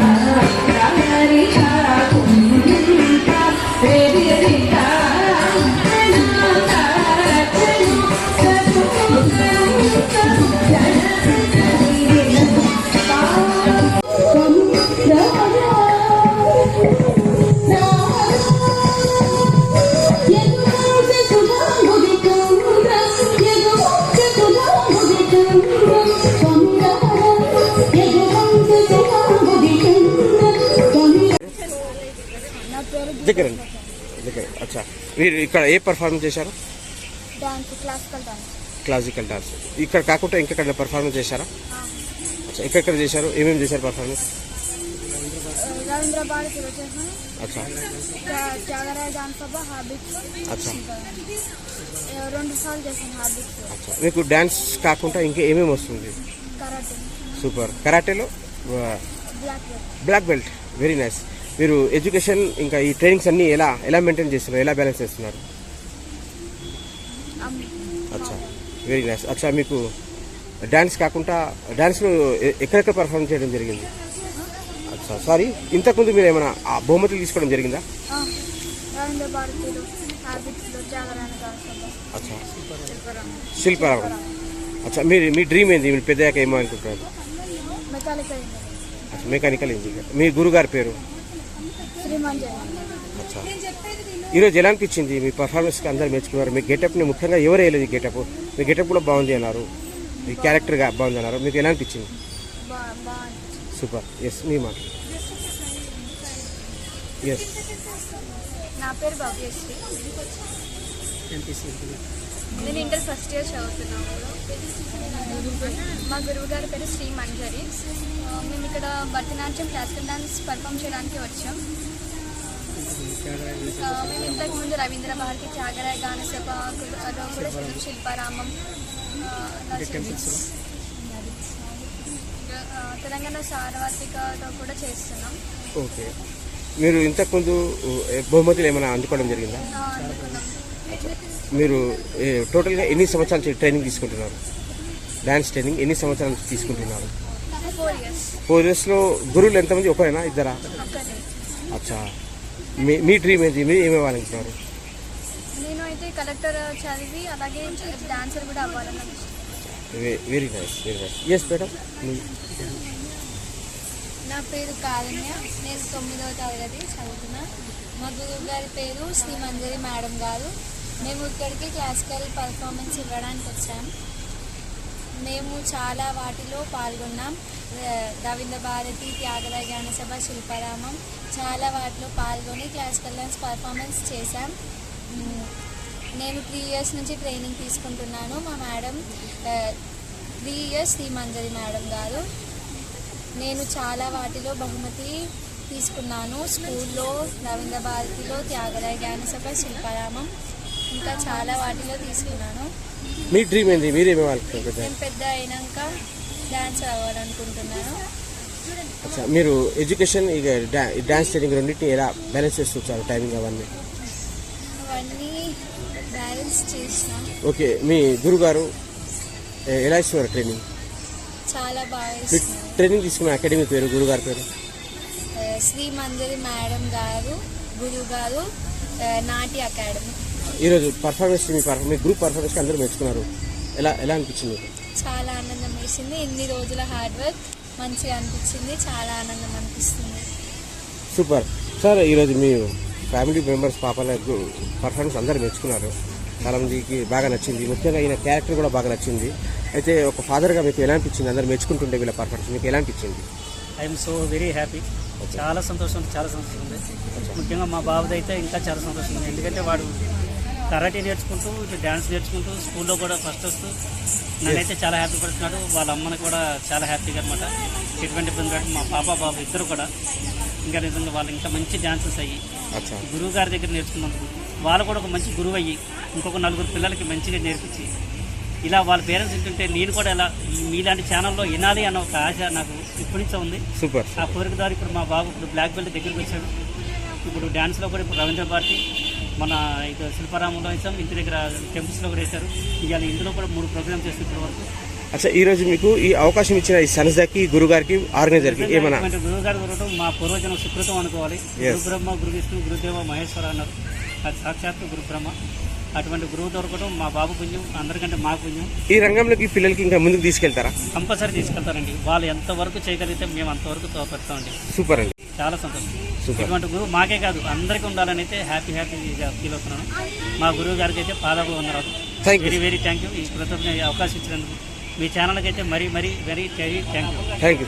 హరి దగ్గర దగ్గర. అచ్చా. మీరు ఇక్కడ ఏ పర్ఫార్మెన్స్ చేశారు? క్లాసికల్ డాన్స్ ఇక్కడ కాకుండా ఇంకెక్కడ పర్ఫార్మెన్స్ చేశారా? అచ్చా. ఎక్కడెక్కడ చేశారు? ఏమేమి చేశారు పర్ఫార్మెన్స్ అచ్చా. అచ్చా. అచ్చా. మీకు డ్యాన్స్ కాకుండా ఇంకా ఏమేమి వస్తుంది? Super కరాటేలో? Black belt. Very nice మీరు ఎడ్యుకేషన్ ఇంకా ఈ ట్రైనింగ్స్ అన్నీ ఎలా ఎలా మెయింటైన్ చేస్తున్నారు ఎలా బ్యాలెన్స్ చేస్తున్నారు? అచ్చా వెరీ నైస్ అచ్చా మీకు డ్యాన్స్ కాకుండా డ్యాన్స్లో ఎక్కడెక్కడ పర్ఫార్మ్ చేయడం జరిగింది? అచ్చా సారీ ఇంతకుముందు మీరు ఏమైనా ఆ బహుమతులు తీసుకోవడం జరిగిందా? అచ్చా శిల్పరామ అచ్చా మీరు మీ డ్రీమ్ ఏంది? మీరు పెద్దయ్యాక ఏమో అనుకుంటున్నారు? మెకానికల్ ఇంజనీర్ మీ గురుగారి పేరు? ఈరోజు ఎలా అనిపించింది మీ పర్ఫార్మెన్స్కి అందరు మెచ్చుకున్నారు. మీ గెటప్ని ముఖ్యంగా ఎవరు వేయలేదు గెటప్ మీ గెటప్ కూడా బాగుంది అన్నారు. మీ క్యారెక్టర్గా బాగుంది అన్నారు. మీకు ఎలా అనిపించింది. సూపర్. ఎస్ మీ మాట. ఎస్ నా పేరు నేను ఇంటర్ ఫస్ట్ ఇయర్ చదువుతున్నాను మా గురువు గారి పేరు శ్రీ మంజరి. మేము ఇక్కడ భరతనాట్యం క్లాసికల్ డాన్స్ పర్ఫామ్ చేయడానికి వచ్చాం. మేము ఇంతకు ముందు రవీంద్ర భారతి త్యాగరాయ గాన సభలో కూడా శిల్- శిల్పారామం తెలంగాణ సార్వత్రికలో కూడా చేస్తున్నాం. ఓకే. మీరు ఇంతకుముందు బహుమతులు ఏమైనా అందుకోవడం జరిగిందా? మీరు టోటల్గా ఎన్ని సంవత్సరాల నుంచి ట్రైనింగ్ తీసుకుంటున్నారు? డ్యాన్స్ ట్రైనింగ్ ఎన్ని సంవత్సరాల నుంచి తీసుకుంటున్నారు? ఫోర్ ఇయర్స్ ఫోర్ ఇయర్స్లో గురువులు ఎంతమంది? ఒకరేనా? ఇద్దరా? అచ్చా. మీ మీ డ్రీమ్ ఏంటి మీరు ఏమి అవ్వాలనుకుంటున్నారు? నేను అయితే కలెక్టర్ చదివి అలాగే డాన్సర్ కూడా అవ్వాలని very nice very nice. Yes madam నా పేరు కారుణ్య. నేను తొమ్మిదవ తరగతి చదువుతున్నా. మా గురువు గారి పేరు శ్రీ మంజరి మేడం గారు. మేము ఇక్కడికి క్లాసికల్ పర్ఫార్మెన్స్ ఇవ్వడానికి వచ్చాం. మేము చాలా వాటిలో పాల్గొన్నాం. రవీంద్ర భారతి త్యాగరాయ జ్ఞానసభ శిల్పారామం చాలా వాటిలో పాల్గొని క్లాసికల్ డాన్స్ పర్ఫార్మెన్స్ చేశాం. నేను త్రీ ఇయర్స్ నుంచి ట్రైనింగ్ తీసుకుంటున్నాను. మా madam three years Sri Manjari madam గారు. నేను చాలా వాటిలో బహుమతి తీసుకున్నాను. స్కూల్లో రవీంద్ర భారతిలో త్యాగరాయ జ్ఞానసభ శిల్పారామం ఇంకా చాలా వాటిలో తీసుకున్నాను. మీ డ్రీమ్ ఏంటి మీరు ఏమి అవ్వాలనుకుంటున్నారు నేను పెద్ద అయినాక డాన్స్ అవ్వాలనుకుంటున్నాను అచ్చా మీరు ఎడ్యుకేషన్ ఇక డా- డాన్స్ ట్రైనింగ్ రెండింటిని ఎలా బ్యాలెన్స్ చేస్తూ వచ్చారు టైమింగ్ అవన్నీ? అవన్నీ బ్యాలెన్స్ చేసిన. ఓకే మీ గురుగారు ఎలా ఇస్తున్నారు ట్రైనింగ్ చాలా బాగా ట్రైనింగ్ తీసుకున్న అకాడమీ పేరు గురుగారి పేరు? ఆ, శ్రీ మంజరి మేడం గారు గురువు గారు ఆ, నాటి అకాడమీ ఈరోజు పర్ఫార్మెన్స్ మీ మీ గ్రూప్ పర్ఫార్మెన్స్కి అందరూ మెచ్చుకున్నారు. ఎలా ఎలా అనిపించింది? మీకు చాలా ఆనందం వేసింది. ఇన్ని రోజుల హార్డ్ వర్క్ మంచిగా అనిపించింది. చాలా ఆనందం అనిపిస్తుంది. సూపర్ సార్ ఈరోజు మీ ఫ్యామిలీ మెంబర్స్ పాపల పర్ఫార్మెన్స్ అందరూ మెచ్చుకున్నారు. చాలా మందికి బాగా నచ్చింది. ముఖ్యంగా ఈయన క్యారెక్టర్ కూడా బాగా నచ్చింది. అయితే ఒక ఫాదర్గా మీకు ఎలా అనిపించింది? అందరూ మెచ్చుకుంటుంటే వీళ్ళ పర్ఫార్మెన్స్ మీకు ఎలా అనిపించింది? ఐఎమ్ సో వెరీ హ్యాపీ చాలా సంతోషం చాలా సంతోషం ఉంది. ముఖ్యంగా మా బాబుది అయితే ఇంకా చాలా సంతోషం ఉంది. ఎందుకంటే వాడు కరాటే నేర్చుకుంటూ ఇటు డ్యాన్స్ నేర్చుకుంటూ స్కూల్లో కూడా ఫస్ట్ వస్తూ నన్నైతే చాలా హ్యాపీ పడుతున్నాడు వాళ్ళ అమ్మని కూడా చాలా హ్యాపీగా అనమాట ఎటువంటి ఇబ్బంది మా పాప బాబు ఇద్దరు కూడా. ఇంకా నిజంగా వాళ్ళు ఇంకా మంచి డాన్సెస్ అయ్యి గురువు గారి దగ్గర నేర్చుకున్నందుకు వాళ్ళు కూడా ఒక మంచి గురువు అయ్యి ఇంకొక నలుగురు పిల్లలకి మంచిగా నేర్పించి ఇలా వాళ్ళ పేరెంట్స్ వింటుంటే నేను కూడా ఇలా మీలాంటి ఛానల్లో వినాలి అన్న ఒక ఆశ నాకు ఇప్పటి నుంచే ఉంది. సూపర్. ఆ కోరిక ద్వారా ఇప్పుడు మా బాబు ఇప్పుడు బ్లాక్ బెల్ట్ దగ్గరికి వచ్చాడు. ఇప్పుడు డ్యాన్స్లో కూడా ఇప్పుడు రవీంద్ర భారతి మన ఇక శిల్పారామంలో వేసాం ఇంటి దగ్గర టెంపుల్స్లో కూడా వేశారు. ఇవాళ ఇందులో కూడా మూడు ప్రోగ్రామ్స్ చేస్తాం ఇప్పటి వరకు అచ్చా ఈరోజు మీకు ఈ అవకాశం ఇచ్చిన ఈ సంస్థకి గురుగారికి ఆర్గనైజర్కి ఏమన్నా? ఇటువంటి గురువు గారు దొరకడం మా పూర్వజనం సుకృతం అనుకోవాలి. గురు బ్రహ్మ గురు విష్ణు గురుదేవ మహేశ్వర అన్నారు. అది సాక్షాత్తు గురు బ్రహ్మ అటువంటి గురువు దొరకడం మా బాబు పుణ్యం అందరికంటే మా పుణ్యం. ఈ రంగంలోకి పిల్లలకి ఇంకా ముందుకు తీసుకెళ్తారా? కంపల్సరీ తీసుకెళ్తారండి. వాళ్ళు ఎంతవరకు చేయగలిగితే మేము అంతవరకు తోపెడతామండి. సూపర్ అండి. చాలా సంతోషం. ఇటువంటి గురువు మాకే కాదు అందరికీ ఉండాలని అయితే హ్యాపీ హ్యాపీగా ఫీల్ అవుతున్నాను. మా గురువు గారికి అయితే వందరాలు thank you very very thank you ఈ కృతజ్ఞ అవకాశం ఇచ్చినందుకు. మీ ఛానల్కి అయితే మరీ మరీ very thank you thank you